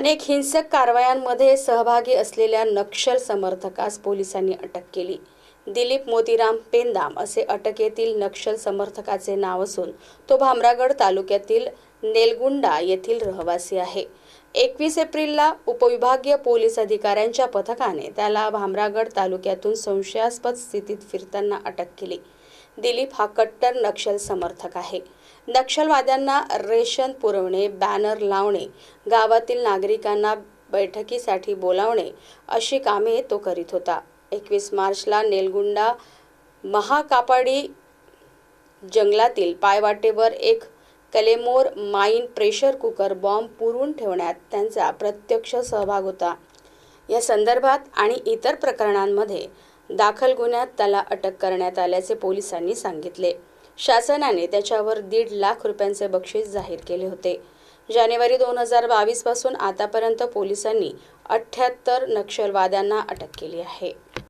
अनेक हिंसक कारवायांमध्ये सहभागी असलेल्या नक्षल समर्थकास पोलिसांनी अटक केली. दिलीप मोतीराम पेंदाम असे अटकेतील नक्षल समर्थकाचे नाव असून तो भामरागड तालुक्यातील नेलगुंडा येथील रहिवासी आहे. एकवीस एप्रिलला उपविभागीय पोलीस अधिकाऱ्यांच्या पथकाने त्याला भामरागड तालुक्यातून संशयास्पद स्थितीत फिरताना अटक केली. दिलीप हा कट्टर नक्षल समर्थक आहे. नक्षलवाद्यांना रेशन पुरवणे बॅनर लावणे गावातील नागरिकांना बैठकीसाठी बोलावणे अशी कामे तो करीत होता. एकवीस मार्चला नेलगुंडा महाकापाडी जंगलातील पायवाटेवर एक claymore mine pressure cooker bomb पुरून ठेवण्यात त्यांचा प्रत्यक्ष सहभाग होता. या संदर्भात आणि इतर प्रकरणांमध्ये दाखल गुन्ह्यात त्याला अटक करण्यात आल्याचे पोलिसांनी सांगितले. शासनाने त्याच्यावर दीड लाख रुपयांचे बक्षीस जाहीर केले होते. जानेवारी दोन हजार बावीसपासून आतापर्यंत पोलिसांनी अठ्ठ्याहत्तर नक्षलवाद्यांना अटक केली आहे.